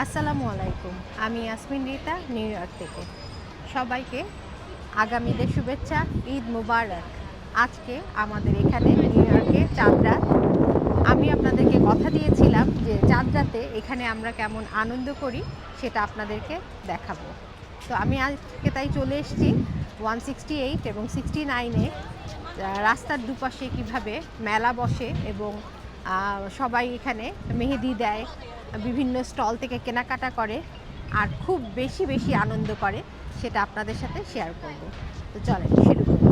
আসসালামু আলাইকুম, আমি ইয়াসমিন রিতা, নিউ ইয়র্ক থেকে। সবাইকে আগামী ঈদের শুভেচ্ছা, ঈদ মুবারক। আজকে আমাদের এখানে নিউ ইয়র্কে চাঁদ রাত আমি আপনাদেরকে কথা দিয়েছিলাম যে চাঁদরাতে এখানে আমরা কেমন আনন্দ করি, সেটা আপনাদেরকে দেখাবো। তো আমি আজকে তাই চলে এসেছি ওয়ান সিক্সটি এইট এবং সিক্সটি নাইনে রাস্তার দুপাশে কীভাবে মেলা বসে এবং সবাই এখানে মেহেদি দেয় বিভিন্ন স্টল থেকে কেনাকাটা করে আর খুব বেশি বেশি আনন্দ করে সেটা আপনাদের সাথে শেয়ার করব। তো চলেন শুরু করি।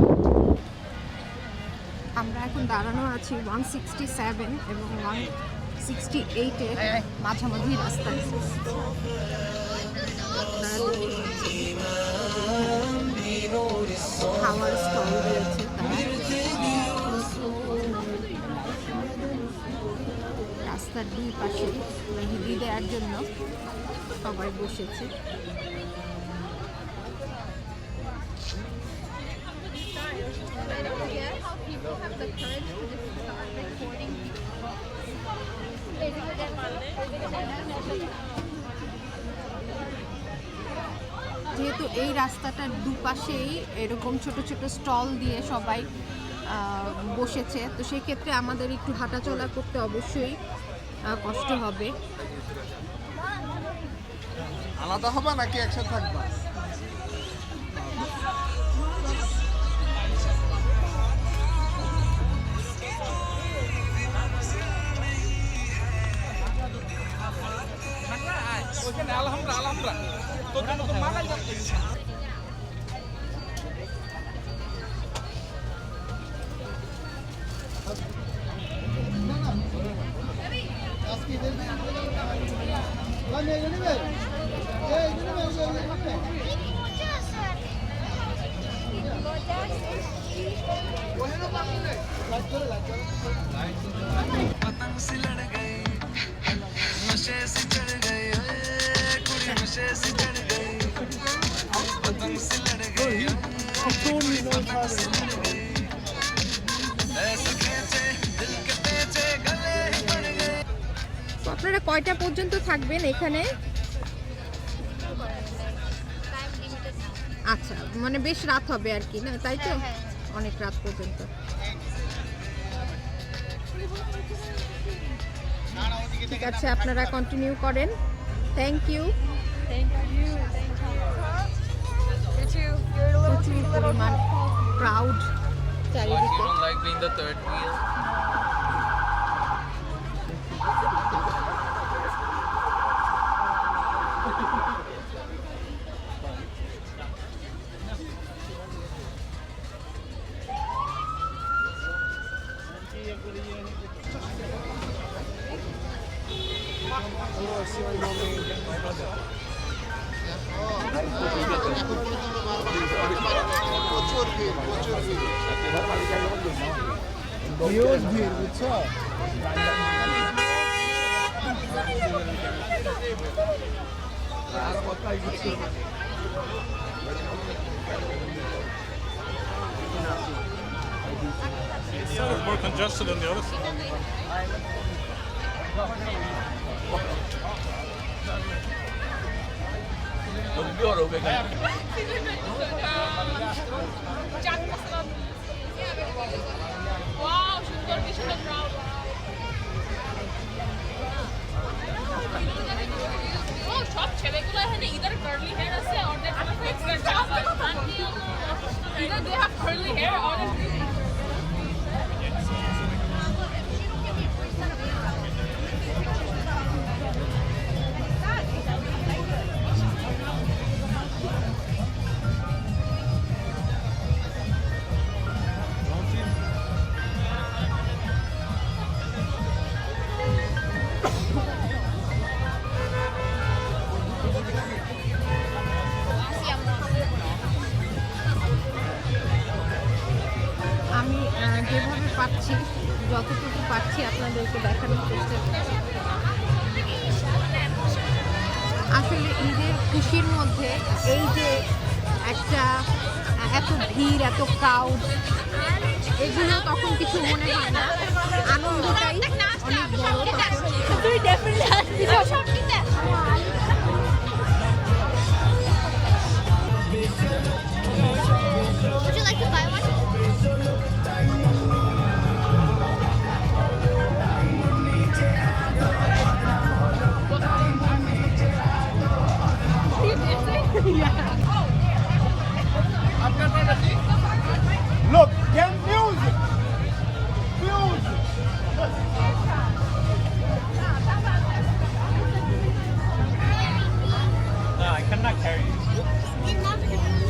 আমরা এখন দাঁড়ানো আছি ওয়ান সিক্সটি সেভেন এবং ওয়ান সিক্সটি এইটের মাঝামাঝি রাস্তায়। খাওয়ার স্টল রাস্তার দুই পাশে মেহেদি দেওয়ার জন্য সবাই বসেছে। যেহেতু এই রাস্তাটার দুপাশেই এরকম ছোট ছোট স্টল দিয়ে সবাই বসেছে, তো সেই ক্ষেত্রে আমাদের একটু হাঁটাচলা করতে অবশ্যই কষ্ট হবে। আলাদা হবে নাকি একসাথে থাকবা? আপনারা কয়টা পর্যন্ত থাকবেন এখানে? আচ্ছা মানে বেশ রাত হবে আর কি না? তাই তো? হ্যাঁ, হ্যাঁ। অনেক রাত পর্যন্ত। ঠিক আছে আপনারা কন্টিনিউ করেন। Thank you thank you at you. You're a little, cute little man. Proud. What, you don't like being the third wheel? Oh, I see my mommy my brother. প্রচুর ভিড় প্রচুর ভিড় হিউজ ভিড় বুঝছো Sort of more congested on the other side. Ölüyorum be kardeşim. Jack Wow, she's going to be আসলে ঈদের খুশির মধ্যে এই যে একটা, এত ভিড়, এত কাউ এগুলো তখন কিছু মনে হয় না। আনন্দটাই অনেক বড়। তখন I'm not carrying.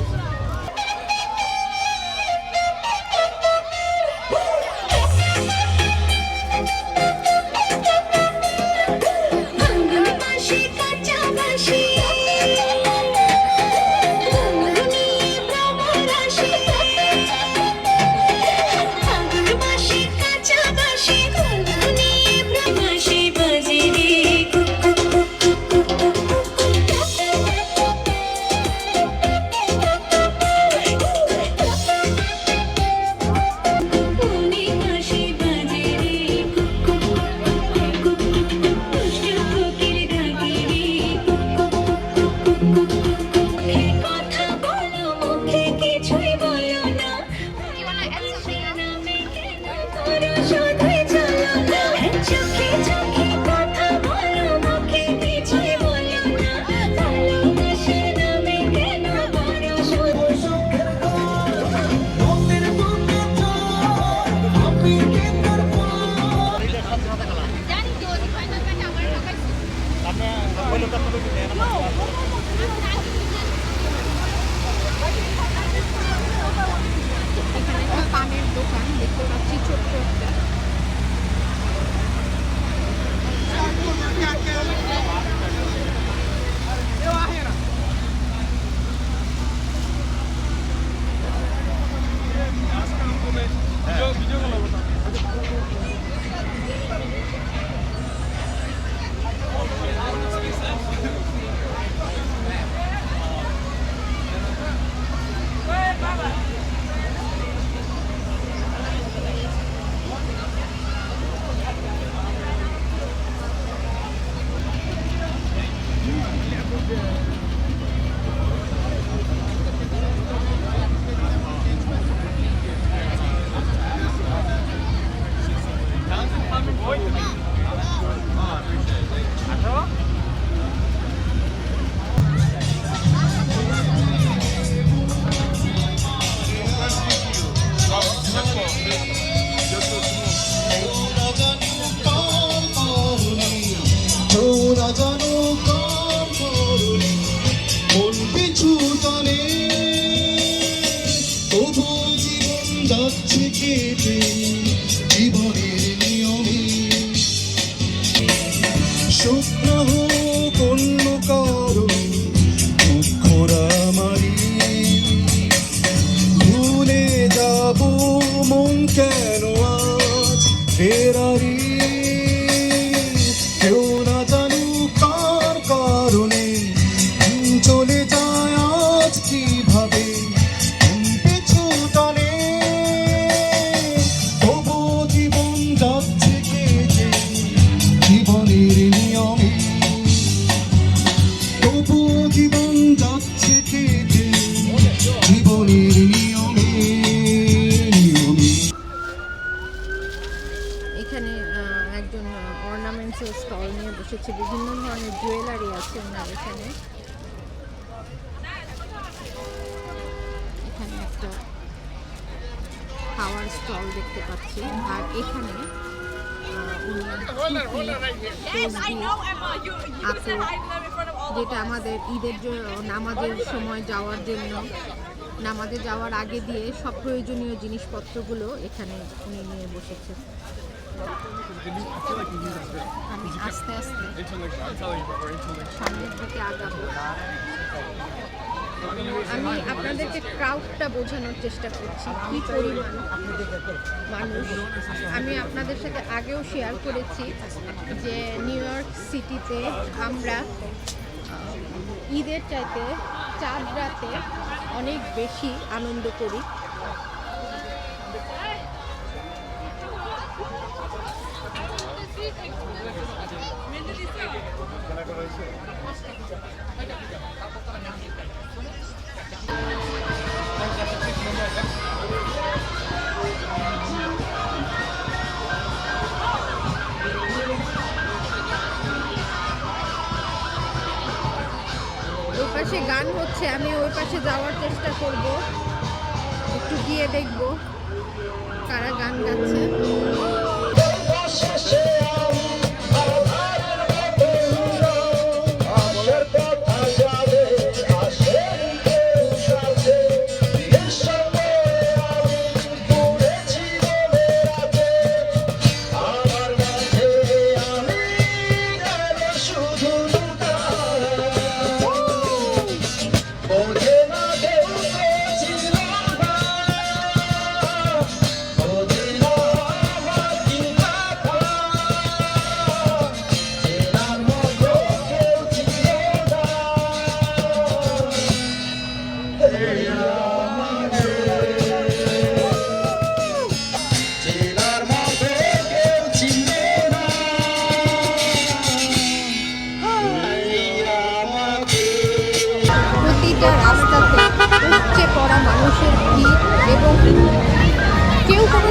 তোরা ওনার এখানে এখানে একটা খাওয়ার স্টল দেখতে পাচ্ছি আর এখানে যেটা আমাদের ঈদের নামাজের সময় যাওয়ার জন্য নামাজে যাওয়ার আগে দিয়ে সব প্রয়োজনীয় জিনিসপত্রগুলো এখানে উনি নিয়ে বসেছে। আমি আস্তে আস্তে আমি আপনাদেরকে ক্রাউডটা বোঝানোর চেষ্টা করছি, কি পরিমাণ মানুষ। আমি আপনাদের সাথে আগেও শেয়ার করেছি যে নিউ ইয়র্ক সিটিতে আমরা ঈদের চাইতে চাঁদ রাতে অনেক বেশি আনন্দ করি। ওই পাশে গান হচ্ছে, আমি ওই পাশে যাওয়ার চেষ্টা করব। একটু গিয়ে দেখব কারা গান গাচ্ছে।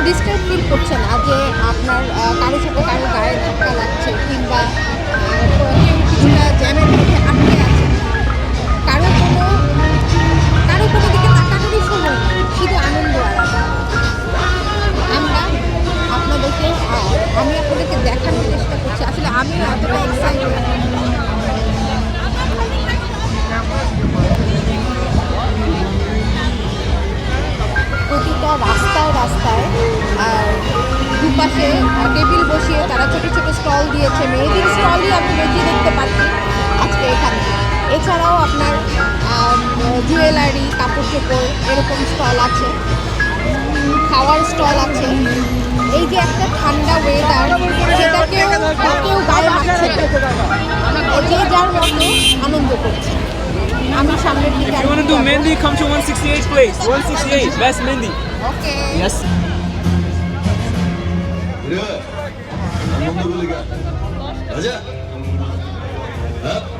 ডিস্টার্ব ফিল করছে না যে আপনার আহ, কারও সাথে কারও গায়ে ধাক্কা লাগছে কিংবা কিছুটা জ্যামের মধ্যে আটকে আছে। কারও কোনো কারও কোনো দিকে তাকানোরই সময় শুধু আনন্দ আর আমরা আপনাদেরকে আমি আপনাদেরকে দেখানোর চেষ্টা করছি। আসলে আমি এতটা এক্সাইটেড আহ, টেবিল বসিয়ে তারা ছোট ছোট স্টল দিয়েছে মেয়েদের স্টলই আমি বেশি দেখতে পাচ্ছি আজকে এখানে এছাড়াও আপনার জুয়েলারি কাপড় চোপড় এরকম স্টল আছে খাওয়ার স্টল আছে এই যে একটা ঠান্ডা ওয়েদার সেটাকেও কেউ গায়ে মাখছে। যে যার মতো আনন্দ করছে আমি সামনের দিকে you want to do Mendi, come to 168 place. 168, best Mendi. Okay Yes. 그래. 안 먹는 거니까. 맞아. 어?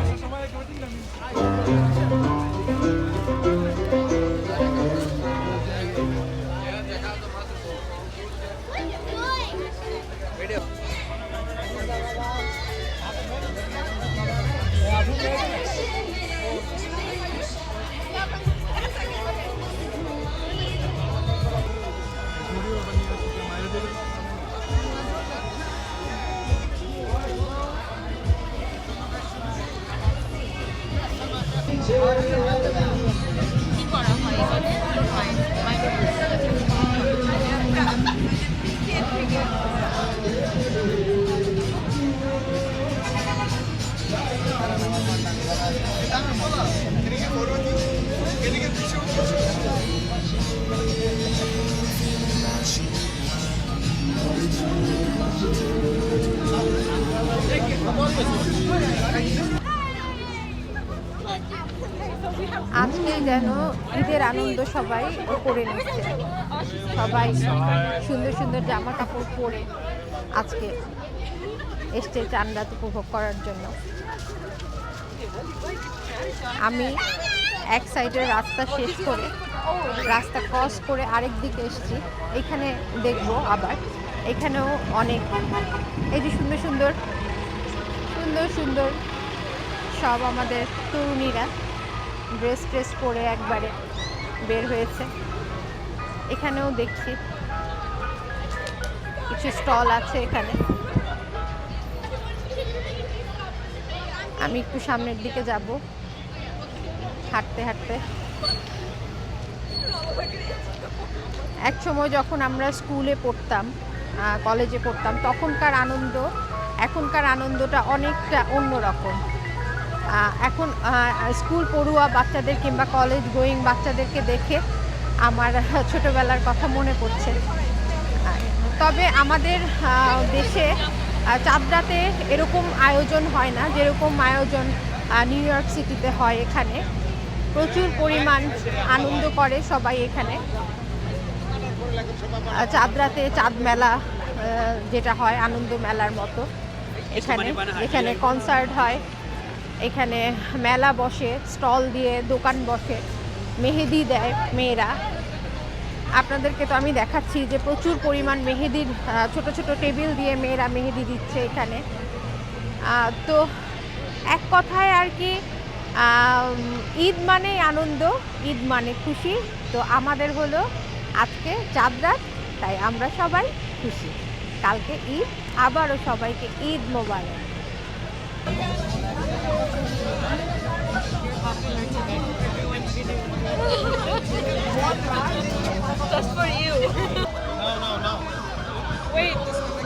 আজকে যেন ঈদের আনন্দ সবাই করে নিচ্ছে। সবাই সুন্দর সুন্দর জামা কাপড় পরে আজকে এসছে চান রাত উপভোগ করার জন্য। আমি এক সাইডের রাস্তা শেষ করে, রাস্তা ক্রস করে আরেক দিকে এসেছি। এখানে দেখব আবার। এখানেও অনেক, এই যে সুন্দর সুন্দর সুন্দর সুন্দর সব আমাদের তরুণীরা ড্রেস ট্রেস পরে একবারে বের হয়েছে। এখানেও দেখছি। কিছু স্টল আছে এখানে। আমি একটু সামনের দিকে যাব। হাঁটতে হাঁটতে। এক সময় যখন আমরা স্কুলে পড়তাম কলেজে পড়তাম, তখনকার আনন্দ, এখনকার আনন্দটা অনেকটা অন্যরকম। এখন স্কুল পড়ুয়া বাচ্চাদের কিংবা কলেজ গোয়িং বাচ্চাদেরকে দেখে আমার ছোটবেলার কথা মনে পড়ছে। তবে আমাদের দেশে চাঁদরাতে এরকম আয়োজন হয় না, যেরকম আয়োজন নিউ ইয়র্ক সিটিতে হয় এখানে। প্রচুর পরিমাণ আনন্দ করে সবাই এখানে। চাঁদরাতে চাঁদ মেলা যেটা হয় আনন্দ মেলার মতো। এখানে এখানে কনসার্ট হয়। এখানে মেলা বসে, স্টল দিয়ে দোকান বসে, মেহেদি দেয় মেয়েরা। আপনাদেরকে তো আমি দেখাচ্ছি যে প্রচুর পরিমাণ মেহেদির ছোট ছোট টেবিল দিয়ে মেয়েরা মেহেদি দিচ্ছে এখানে। তো এক কথায় আর কি ঈদ মানে আনন্দ, ঈদ মানে খুশি। তো আমাদের হলো আজকে চাঁদ রাত, তাই আমরা সবাই খুশি। কালকে ঈদ, আবারও সবাইকে ঈদ মোবারক। Just for you. No, no, no. Wait.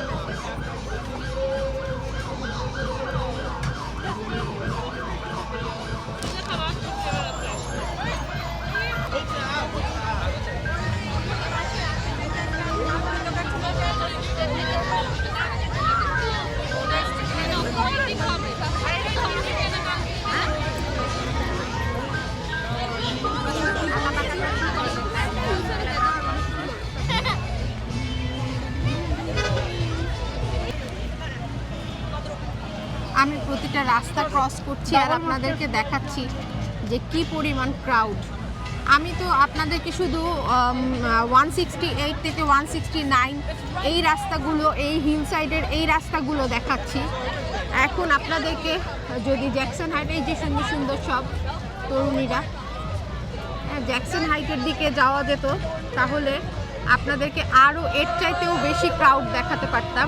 Cross করছি আর আপনাদেরকে দেখাচ্ছি যে কি পরিমাণ ক্রাউড আমি তো আপনাদেরকে শুধু ওয়ান সিক্সটি এইট থেকে ওয়ান সিক্সটি নাইন এই রাস্তাগুলো এই হিল সাইডের এই রাস্তাগুলো দেখাচ্ছি। এখন আপনাদেরকে যদি জ্যাকসন হাইট এই যে সুন্দর সুন্দর সব তরুণীরা হ্যাঁ, জ্যাকসন হাইটের দিকে যাওয়া যেত তাহলে আপনাদেরকে আরও এর চাইতেও বেশি ক্রাউড দেখাতে পারতাম।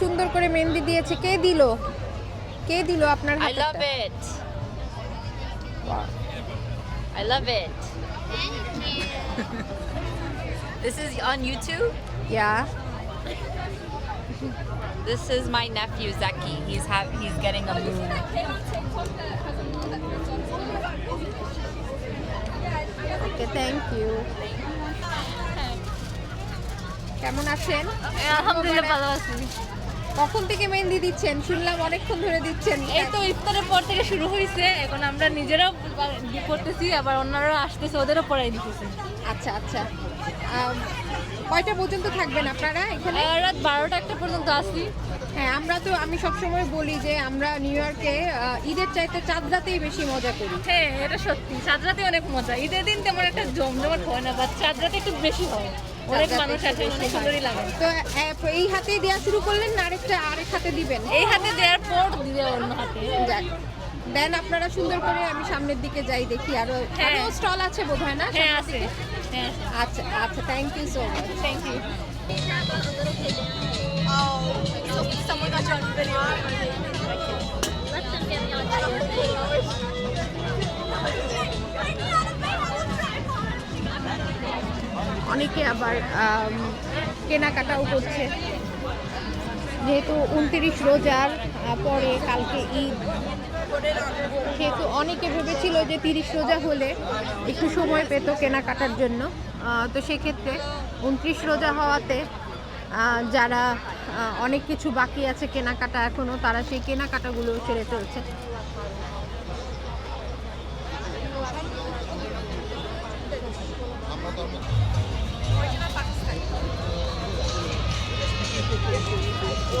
সুন্দর করে মেহেন্দি দিয়েছে কে দিল কে দিল আপনার I হাতেরটা? love it. I love it. thank you. This is on YouTube. Yeah. This is my nephew Zeki. He's ha- he's getting a moon. Okay thank you কেমন আছেন আলহামদুলিল্লাহ ভালো আছি কখন থেকে মেহেন্দি দিচ্ছেন? শুনলাম অনেকক্ষণ ধরে দিচ্ছেন। এই তো ইফতারের পর থেকে শুরু হয়েছে এখন আমরা নিজেরাও করতেছি আবার অন্যরাও আসতেছে ওদেরও পড়াই দিতেছি। আচ্ছা আচ্ছা। কয়টা পর্যন্ত থাকবেন আপনারা এখানে? রাত বারোটা একটা পর্যন্ত আসি হ্যাঁ আমরা তো আমি সবসময় বলি যে আমরা নিউ ইয়র্কে ঈদের চাইতে চাঁদ রাতেই বেশি মজা করি। হ্যাঁ এটা সত্যি। চাঁদ রাতে অনেক মজা। ঈদের দিন তেমন একটা জমজমাট হয় না বা চাঁদ রাতে একটু বেশি হয়। অনেক চাঁদ রাতে মানুষ অনেক সুন্দরই লাগে। তো এই হাতেই দেওয়া শুরু করলেন না আরেকটা আরেক হাতে দিবেন? এই হাতে দেওয়ার পর দিবে অন্য হাতে। যাক দেন আপনারা সুন্দর করে আমি সামনের দিকে যাই দেখি। আরও হ্যাঁ। আরও স্টল আছে বোধহয় না? হ্যাঁ আছে। হ্যাঁ। আচ্ছা আচ্ছা thank you so much thank you Someone got you. On video. Let them me on অনেকে আবার কেনাকাটাও করছে। যেহেতু উনত্রিশ রোজার পরে কালকে ঈদ, সেহেতু অনেকে ভেবেছিল যে তিরিশ রোজা হলে একটু সময় পেত কেনাকাটার জন্য। তো সেক্ষেত্রে উনত্রিশ রোজা হওয়াতে যারা অনেক কিছু বাকি আছে কেনাকাটা এখনও তারা সেই কেনাকাটাগুলো সেরে চলছে।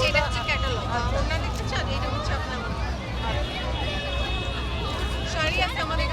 এটা হচ্ছে ক্যাটালগ চান এটা হচ্ছে আপনার শাড়ি আছে আমাদের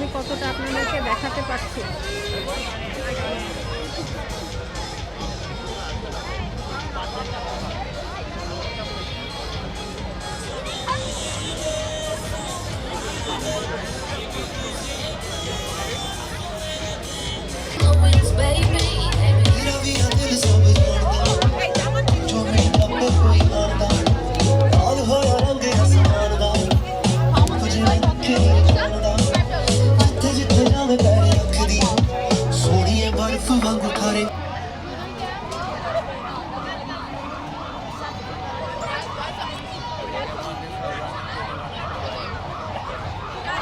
আমি কতটা আপনাদেরকে দেখাতে পারছি?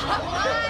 Bye.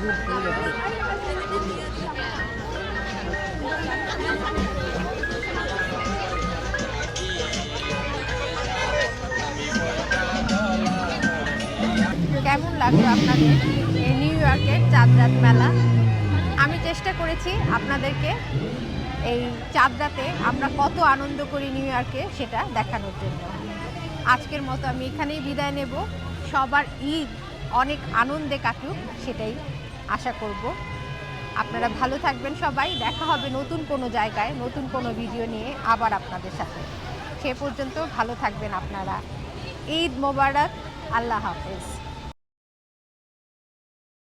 কেমন লাগল আপনাদের এই নিউ ইয়র্কের চাঁদরাত মেলা? আমি চেষ্টা করেছি আপনাদেরকে এই চাঁদরাতে আমরা কত আনন্দ করি নিউ ইয়র্কে সেটা দেখানোর জন্য। আজকের মতো আমি এখানেই বিদায় নেব। সবার ঈদ অনেক আনন্দে কাটুক, সেটাই আশা করব। আপনারা ভালো থাকবেন সবাই। দেখা হবে নতুন কোনো জায়গায়, নতুন কোনো ভিডিও নিয়ে আবার আপনাদের সাথে। সে পর্যন্ত ভালো থাকবেন আপনারা। ঈদ মোবারক। আল্লাহ হাফেজ।